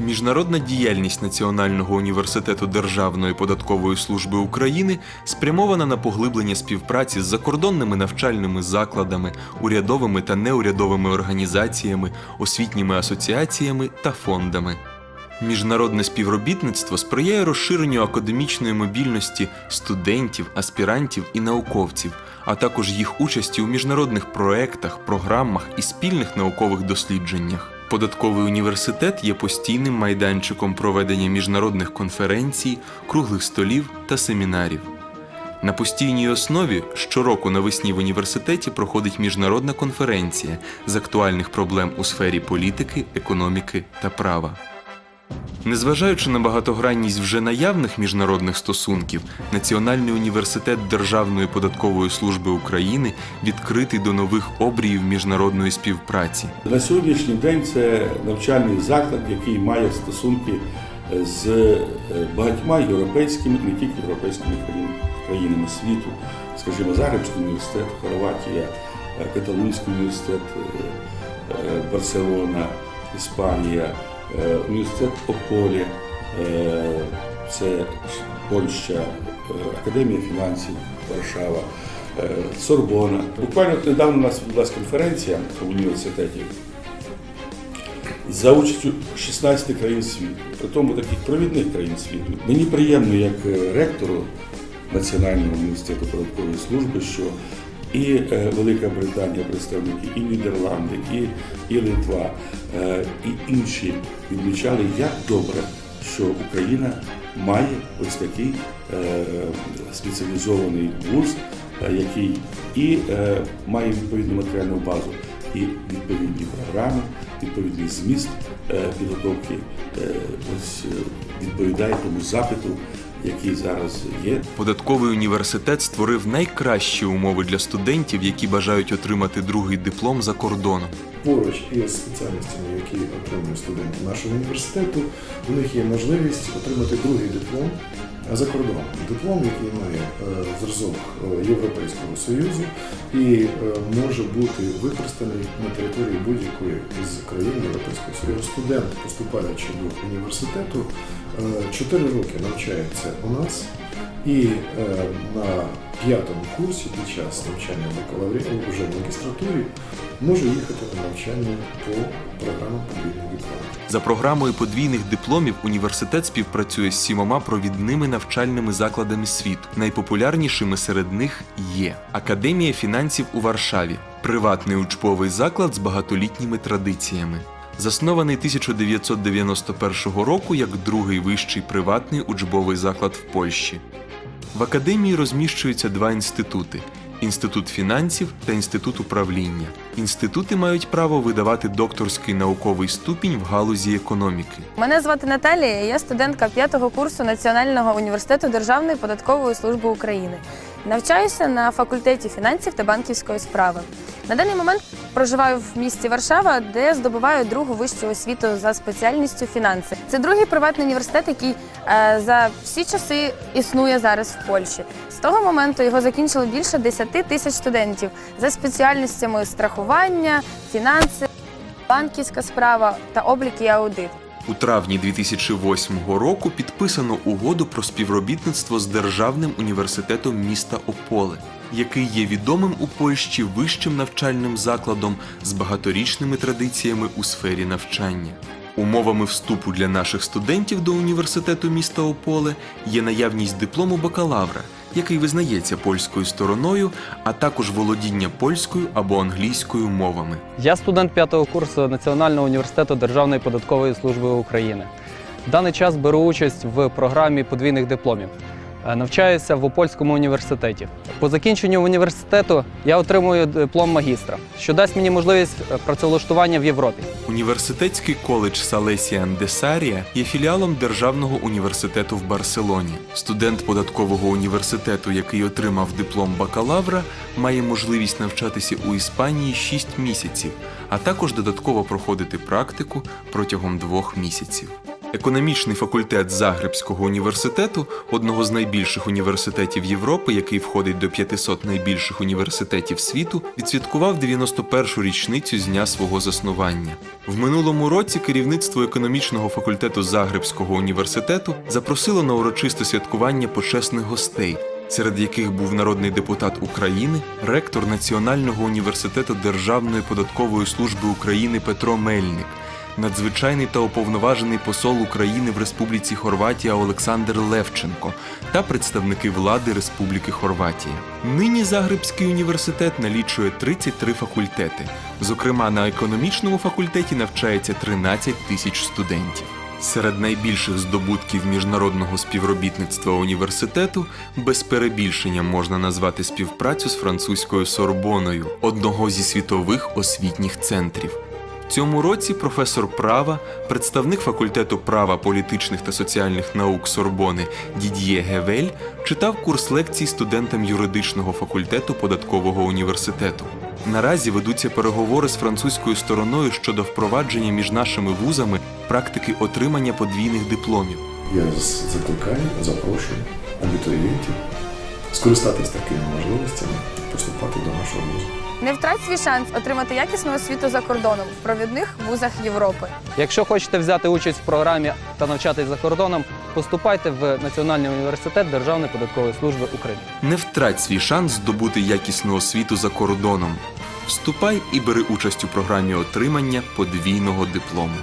Міжнародна діяльність Національного університету Державної податкової служби України спрямована на поглиблення співпраці з закордонними навчальними закладами, урядовими та неурядовими організаціями, освітніми асоціаціями та фондами. Міжнародне співробітництво сприяє розширенню академічної мобільності студентів, аспірантів і науковців, а також їх участі у міжнародних проектах, програмах і спільних наукових дослідженнях. Податковий університет є постійним майданчиком проведення міжнародних конференцій, круглих столів та семінарів. На постійній основі щороку навесні в університеті проходить міжнародна конференція з актуальних проблем у сфері політики, економіки та права. Незважаючи на багатогранність вже наявних міжнародних стосунків, Національний університет Державної податкової служби України відкритий до нових обріїв міжнародної співпраці. На сьогоднішній день це навчальний заклад, який має стосунки з е, багатьма європейськими, не тільки європейськими країнами світу, скажімо, Загребський університет, Хорватія, е, Каталунський університет, е, Барселона, Іспанія, університет Ополі, е, це Польща, е, Академія фінансів Варшава, е, Сорбона. Буквально недавно у нас відбулася конференція в університеті за участю 16 країн світу, при тому таких провідних країн світу. Мені приємно, як е, ректору Національного університету податкової служби, що і е, Велика Британія, представники, і Нідерланди, і, і Литва, е, і інші відмічали, як добре, що Україна має ось такий е, спеціалізований вуз, який і має відповідну матеріальну базу, і відповідні програми, відповідний зміст підготовки ось відповідає тому запиту, який зараз є. Податковий університет створив найкращі умови для студентів, які бажають отримати другий диплом за кордоном. поруч із спеціальностями, які отримують студенти нашого університету, у них є можливість отримати другий диплом за кордоном. Диплом, який має е, зразок е, Європейського Союзу і е, може бути використаний на території будь-якої із країн Європейського Союзу. Студент, поступаючи до університету, 4 роки навчається у нас. І е, на п'ятому курсі під час навчання в бакалаврі, в магістратурі, може їхати на навчання по програмам подвійних дипломів. За програмою подвійних дипломів університет співпрацює з сімома провідними навчальними закладами світу. Найпопулярнішими серед них є Академія фінансів у Варшаві, приватний учбовий заклад з багатолітніми традиціями. Заснований 1991 року як другий вищий приватний учбовий заклад в Польщі. В академії розміщуються два інститути: Інститут фінансів та інститут управління. Інститути мають право видавати докторський науковий ступінь в галузі економіки. Мене звати Наталія, я студентка п'ятого курсу Національного університету Державної податкової служби України. Навчаюся на факультеті фінансів та банківської справи. На даний момент проживаю в місті Варшава, де здобуваю другу вищу освіту за спеціальністю фінанси. Це другий приватний університет, який е, за всі часи існує зараз в Польщі. З того моменту його закінчили більше 10 тисяч студентів за спеціальностями страхування, фінанси, банківська справа та облік і аудит. У травні 2008 року підписано угоду про співробітництво з Державним університетом міста Ополе, який є відомим у Польщі вищим навчальним закладом з багаторічними традиціями у сфері навчання. Умовами вступу для наших студентів до університету міста Ополе є наявність диплому бакалавра, який визнається польською стороною, а також володіння польською або англійською мовами. Я студент п'ятого курсу Національного університету Державної податкової служби України. В даний час беру участь в програмі подвійних дипломів. Е, Навчаюся в Опольському університеті. По закінченню університету я отримую диплом магістра, що дасть мені можливість е, працевлаштування в Європі. Університетський коледж Салесіан де Сарія є філіалом Державного університету в Барселоні. Студент податкового університету, який отримав диплом бакалавра, має можливість навчатися у Іспанії 6 місяців, а також додатково проходити практику протягом двох місяців. Економічний факультет Загребського університету, одного з найбільших університетів Європи, який входить до 500 найбільших університетів світу, відсвяткував 91-шу річницю з дня свого заснування. В минулому році керівництво економічного факультету Загребського університету запросило на урочисте святкування почесних гостей, серед яких був народний депутат України, ректор Національного університету Державної податкової служби України Петро Мельник надзвичайний та уповноважений посол України в Республіці Хорватія Олександр Левченко та представники влади Республіки Хорватія. Нині Загребський університет налічує 33 факультети. Зокрема, на економічному факультеті навчається 13 тисяч студентів. Серед найбільших здобутків міжнародного співробітництва університету без перебільшення можна назвати співпрацю з французькою Сорбоною, одного зі світових освітніх центрів. Цьому році професор права, представник факультету права політичних та соціальних наук Сорбони Дід'є Гевель читав курс лекцій студентам юридичного факультету податкового університету. Наразі ведуться переговори з французькою стороною щодо впровадження між нашими вузами практики отримання подвійних дипломів. Я закликаю, запрошую абітурієнтів скористатись такими можливостями поступати до нашого вузу. Не втрать свій шанс отримати якісну освіту за кордоном в провідних вузах Європи. Якщо хочете взяти участь в програмі та навчатись за кордоном, поступайте в Національний університет Державної податкової служби України. Не втрать свій шанс здобути якісну освіту за кордоном. Вступай і бери участь у програмі отримання подвійного диплому.